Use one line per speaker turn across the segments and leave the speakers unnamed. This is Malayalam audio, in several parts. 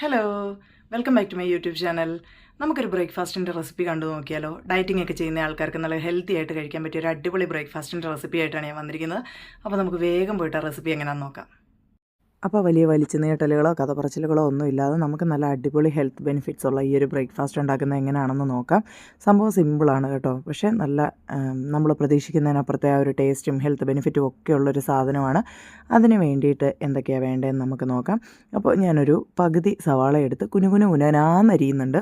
Hello welcome back to my YouTube channel നമുക്കൊരു ബ്രേക്ക്ഫാസ്റ്റിന്റെ റെസിപ്പി കണ്ടു നോക്കിയാലോ? ഡയറ്റിംഗ് ഒക്കെ ചെയ്യുന്ന ആൾക്കാർക്ക് നല്ല ഹെൽത്തി ആയിട്ട് കഴിക്കാൻ പറ്റിയ ഒരു അടിപൊളി ബ്രേക്ക്ഫാസ്റ്റിന്റെ റെസിപ്പി ആയിട്ടാണ് ഞാൻ വന്നിരിക്കുന്നത്. അപ്പോൾ നമുക്ക് വേഗം പോയിട്ട് ആ റെസിപ്പി എങ്ങനെയാണെന്ന് നോക്കാം.
അപ്പോൾ വലിയ വലിച്ചു നീട്ടലുകളോ കഥ പറച്ചിലുകളോ ഒന്നും ഇല്ലാതെ നമുക്ക് നല്ല അടിപൊളി ഹെൽത്ത് ബെനിഫിറ്റ്സ് ഉള്ള ഈ ഒരു ബ്രേക്ക്ഫാസ്റ്റ് ഉണ്ടാക്കുന്നത് എങ്ങനെയാണെന്ന് നോക്കാം. സംഭവം സിമ്പിളാണ് കേട്ടോ. പക്ഷേ നല്ല നമ്മൾ പ്രതീക്ഷിക്കുന്നതിനപ്പുറത്തെ ആ ഒരു ടേസ്റ്റും ഹെൽത്ത് ബെനിഫിറ്റും ഒക്കെ ഉള്ളൊരു സാധനമാണ്. അതിന് വേണ്ടിയിട്ട് എന്തൊക്കെയാണ് വേണ്ടതെന്ന് നമുക്ക് നോക്കാം. അപ്പോൾ ഞാനൊരു പകുതി സവാള എടുത്ത് കുനുകുനു കുനാന്നരിയുന്നുണ്ട്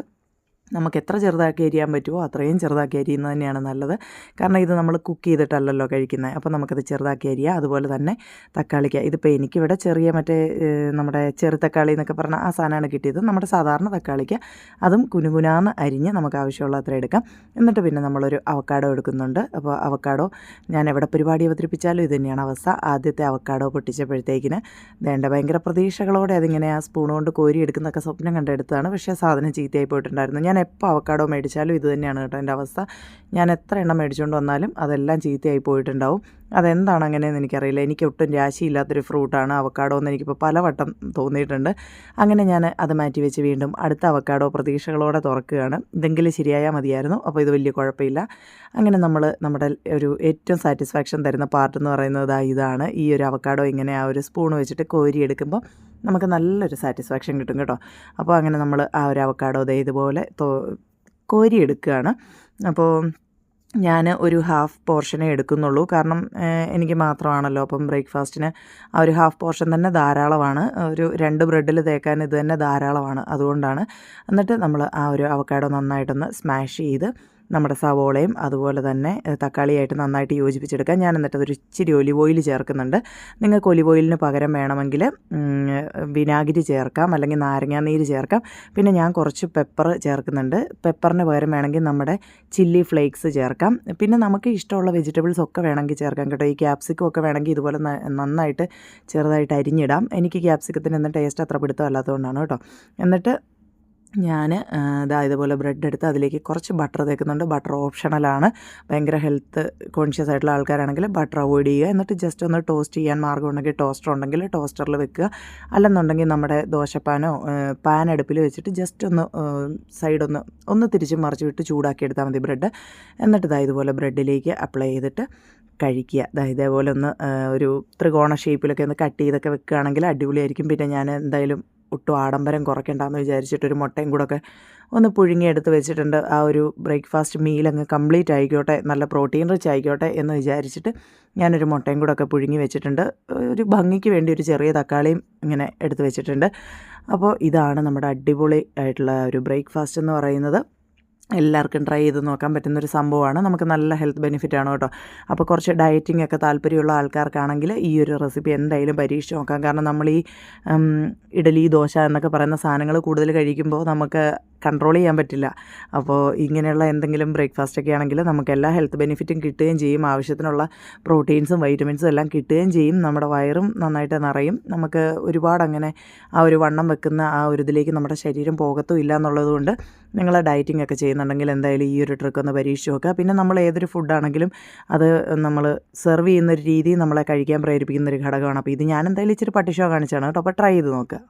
നമുക്ക് എത്ര ചെറുതാക്കി അരിയാൻ പറ്റുമോ അത്രയും ചെറുതാക്കി അരിയുന്നത് തന്നെയാണ് നല്ലത്. കാരണം ഇത് നമ്മൾ കുക്ക് ചെയ്തിട്ടല്ലല്ലോ കഴിക്കുന്നത്. അപ്പോൾ നമുക്കത് ചെറുതാക്കി അരിയാം. അതുപോലെ തന്നെ തക്കാളിക്ക. ഇതിപ്പോൾ എനിക്കിവിടെ ചെറിയ മറ്റേ നമ്മുടെ ചെറു തക്കാളി എന്നൊക്കെ പറഞ്ഞാൽ ആ സാധനമാണ് കിട്ടിയത്. നമ്മുടെ സാധാരണ തക്കാളിക്ക അതും കുനുകുനാന്ന് അരിഞ്ഞ് നമുക്ക് ആവശ്യമുള്ള അത്ര എടുക്കാം. എന്നിട്ട് പിന്നെ നമ്മളൊരു അവക്കാടോ എടുക്കുന്നുണ്ട്. അപ്പോൾ അവക്കാടോ ഞാൻ എവിടെ പരിപാടി അവതരിപ്പിച്ചാലും ഇത് തന്നെയാണ് അവസ്ഥ. ആദ്യത്തെ അവക്കാടോ പൊട്ടിച്ചപ്പോഴത്തേക്കിന് വേണ്ട ഭയങ്കര പ്രതീക്ഷകളോടെ അതിങ്ങനെ ആ സ്പൂൺ കൊണ്ട് കോരി എടുക്കുന്നൊക്കെ സ്വപ്നം കണ്ടെടുത്തതാണ്. പക്ഷേ സാധനം ചീത്തയായി പോയിട്ടുണ്ടായിരുന്നു. ഞാൻ എപ്പോൾ അവക്കാടോ മേടിച്ചാലും ഇത് തന്നെയാണ് കേട്ടോ എന്റെ അവസ്ഥ. ഞാൻ എത്ര എണ്ണം മേടിച്ചുകൊണ്ട് വന്നാലും അതെല്ലാം ചീത്തയായി പോയിട്ടുണ്ടാവും. അതെന്താണ് അങ്ങനെയെന്ന് എനിക്കറിയില്ല. എനിക്ക് ഒട്ടും രാശിയില്ലാത്തൊരു ഫ്രൂട്ടാണ് അവക്കാടോ എന്ന് എനിക്കിപ്പോൾ പലവട്ടം തോന്നിയിട്ടുണ്ട്. അങ്ങനെ ഞാൻ അത് മാറ്റി വെച്ച് വീണ്ടും അടുത്ത അവക്കാടോ പ്രതീക്ഷകളോടെ തുറക്കുകയാണ്. ഇതെങ്കിലും ശരിയായാൽ മതിയായിരുന്നു. അപ്പോൾ ഇത് വലിയ കുഴപ്പമില്ല. അങ്ങനെ നമ്മൾ നമ്മുടെ ഒരു ഏറ്റവും സാറ്റിസ്ഫാക്ഷൻ തരുന്ന പാർട്ട് എന്ന് പറയുന്നത് ഇതാണ്. ഈ ഒരു അവക്കാടോ ഇങ്ങനെ ആ ഒരു സ്പൂൺ വെച്ചിട്ട് കോരി എടുക്കുമ്പോൾ നമുക്ക് നല്ലൊരു സാറ്റിസ്ഫാക്ഷൻ കിട്ടും കേട്ടോ. അപ്പോൾ അങ്ങനെ നമ്മൾ ആ ഒരു അവക്കാടോ ദേ ഇതുപോലെ കോരി എടുക്കുകയാണ് അപ്പോൾ ഞാൻ ഒരു ഹാഫ് പോർഷനേ എടുക്കുന്നുള്ളൂ. കാരണം എനിക്ക് മാത്രമാണല്ലോ. അപ്പം ബ്രേക്ക്ഫാസ്റ്റിന് ആ ഒരു ഹാഫ് പോർഷൻ തന്നെ ധാരാളമാണ്. ഒരു രണ്ട് ബ്രെഡിൽ തേക്കാൻ ഇത് തന്നെ ധാരാളമാണ്. അതുകൊണ്ടാണ്. എന്നിട്ട് നമ്മൾ ആ ഒരു അവക്കാടോ നന്നായിട്ടൊന്ന് സ്മാഷ് ചെയ്ത് നമ്മുടെ സവോളയും അതുപോലെ തന്നെ തക്കാളിയായിട്ട് നന്നായിട്ട് യോജിപ്പിച്ചെടുക്കാം. ഞാൻ എന്നിട്ട് അതൊരു ഇച്ചിരി ഒലിവ് ഓയിൽ ചേർക്കുന്നുണ്ട്. നിങ്ങൾക്ക് ഒലിവ് ഓയിലിന് പകരം വേണമെങ്കിൽ വിനാഗിരി ചേർക്കാം അല്ലെങ്കിൽ നാരങ്ങാനീര് ചേർക്കാം. പിന്നെ ഞാൻ കുറച്ച് പെപ്പർ ചേർക്കുന്നുണ്ട്. പെപ്പറിന് പകരം വേണമെങ്കിൽ നമ്മുടെ ചില്ലി ഫ്ലേക്സ് ചേർക്കാം. പിന്നെ നമുക്ക് ഇഷ്ടമുള്ള വെജിറ്റബിൾസ് ഒക്കെ വേണമെങ്കിൽ ചേർക്കാം കേട്ടോ. ഈ ക്യാപ്സിക്കം ഒക്കെ വേണമെങ്കിൽ ഇതുപോലെ നന്നായിട്ട് ചെറുതായിട്ട് അരിഞ്ഞിടാം. എനിക്ക് ക്യാപ്സിക്കത്തിന് ഒന്നും ടേസ്റ്റ് അത്ര പിടുത്തമല്ലാത്തതുകൊണ്ടാണ് കേട്ടോ. എന്നിട്ട് ഞാൻ ഇതാ ഇതുപോലെ ബ്രെഡ് എടുത്ത് അതിലേക്ക് കുറച്ച് ബട്ടർ തേക്കുന്നുണ്ട്. ബട്ടർ ഓപ്ഷണലാണ്. ഭയങ്കര ഹെൽത്ത് കോൺഷ്യസ് ആയിട്ടുള്ള ആൾക്കാരാണെങ്കിൽ ബട്ടർ അവോയ്ഡ് ചെയ്യുക. എന്നിട്ട് ജസ്റ്റ് ഒന്ന് ടോസ്റ്റ് ചെയ്യാൻ മാർഗം ഉണ്ടെങ്കിൽ ടോസ്റ്റർ ഉണ്ടെങ്കിൽ ടോസ്റ്ററിൽ വെക്കുക. അല്ലെന്നുണ്ടെങ്കിൽ നമ്മുടെ ദോശപ്പാനോ പാൻ അടുപ്പിൽ വെച്ചിട്ട് ജസ്റ്റ് ഒന്ന് സൈഡൊന്ന് ഒന്ന് തിരിച്ച് മറിച്ച് വിട്ട് ചൂടാക്കി എടുത്താൽ മതി ബ്രെഡ്. എന്നിട്ട് ഇതാ ഇതുപോലെ ബ്രെഡിലേക്ക് അപ്ലൈ ചെയ്തിട്ട് കഴിക്കുക. അതായത് ഇതേപോലെ ഒന്ന് ഒരു ത്രികോണ ഷേപ്പിലൊക്കെ ഒന്ന് കട്ട് ചെയ്തൊക്കെ വെക്കുകയാണെങ്കിൽ അടിപൊളിയായിരിക്കും. പിന്നെ ഞാൻ എന്തായാലും ഒട്ടും ആഡംബരം കുറയ്ക്കണ്ടെന്ന് വിചാരിച്ചിട്ട് ഒരു മുട്ടയും കൂടെ ഒക്കെ ഒന്ന് പുഴുങ്ങിയെടുത്ത് വെച്ചിട്ടുണ്ട്. ആ ഒരു ബ്രേക്ക്ഫാസ്റ്റ് മീൽ അങ്ങ് കംപ്ലീറ്റ് ആയിക്കോട്ടെ നല്ല പ്രോട്ടീൻ റിച്ച് ആയിക്കോട്ടെ എന്ന് വിചാരിച്ചിട്ട് ഞാനൊരു മുട്ടയും കൂടെ ഒക്കെ പുഴുങ്ങി വെച്ചിട്ടുണ്ട്. ഒരു ഭംഗിക്ക് വേണ്ടി ഒരു ചെറിയ തക്കാളിയും ഇങ്ങനെ എടുത്ത് വെച്ചിട്ടുണ്ട്. അപ്പോൾ ഇതാണ് നമ്മുടെ അടിപൊളി ആയിട്ടുള്ള ഒരു ബ്രേക്ക്ഫാസ്റ്റ് എന്ന് പറയുന്നത്. എല്ലാവർക്കും ട്രൈ ചെയ്ത് നോക്കാൻ പറ്റുന്ന ഒരു സംഭവമാണ്. നമുക്ക് നല്ല ഹെൽത്ത് ബെനിഫിറ്റ് ആണ് കേട്ടോ. അപ്പോൾ കുറച്ച് ഡയറ്റിംഗ് ഒക്കെ താല്പര്യമുള്ള ആൾക്കാർക്കാണെങ്കിൽ ഈ ഒരു റെസിപ്പി എന്തായാലും പരീക്ഷിച്ച് നോക്കാം. കാരണം നമ്മൾ ഈ ഇഡലി ദോശ എന്നൊക്കെ പറയുന്ന സാധനങ്ങൾ കൂടുതൽ കഴിക്കുമ്പോൾ നമുക്ക് കൺട്രോൾ ചെയ്യാൻ പറ്റില്ല. അപ്പോൾ ഇങ്ങനെയുള്ള എന്തെങ്കിലും ബ്രേക്ക്ഫാസ്റ്റ് ഒക്കെ ആണെങ്കിൽ നമുക്ക് എല്ലാ ഹെൽത്ത് ബെനിഫിറ്റും കിട്ടുകയും ചെയ്യും. ആവശ്യത്തിനുള്ള പ്രോട്ടീൻസും വൈറ്റമിൻസും എല്ലാം കിട്ടുകയും ചെയ്യും. നമ്മുടെ വയറും നന്നായിട്ട് നിറയും. നമുക്ക് ഒരുപാട് അങ്ങനെ ആ ഒരു വണ്ണം വെക്കുന്ന ആ ഒരു ഇതിലേക്ക് നമ്മുടെ ശരീരം പോകത്തും ഇല്ല എന്നുള്ളതുകൊണ്ട് നിങ്ങൾ ഡയറ്റിംഗ് ഒക്കെ ചെയ്യുന്നുണ്ടെങ്കിൽ എന്തായാലും ഈ ഒരു ട്രിക്ക് ഒന്ന് പരീക്ഷിച്ച് നോക്കുക. പിന്നെ നമ്മൾ ഏതൊരു ഫുഡാണെങ്കിലും അത് നമ്മൾ സെർവ് ചെയ്യുന്ന ഒരു രീതി നമ്മളെ കഴിക്കാൻ പ്രേരിപ്പിക്കുന്ന ഒരു ഘടകമാണ്. അപ്പോൾ ഇത് ഞാൻ എന്തായാലും ഇച്ചിരി പട്ടിഷോ കാണിച്ചാണ് കേട്ടോ. അപ്പോൾ ട്രൈ ചെയ്ത് നോക്കുക.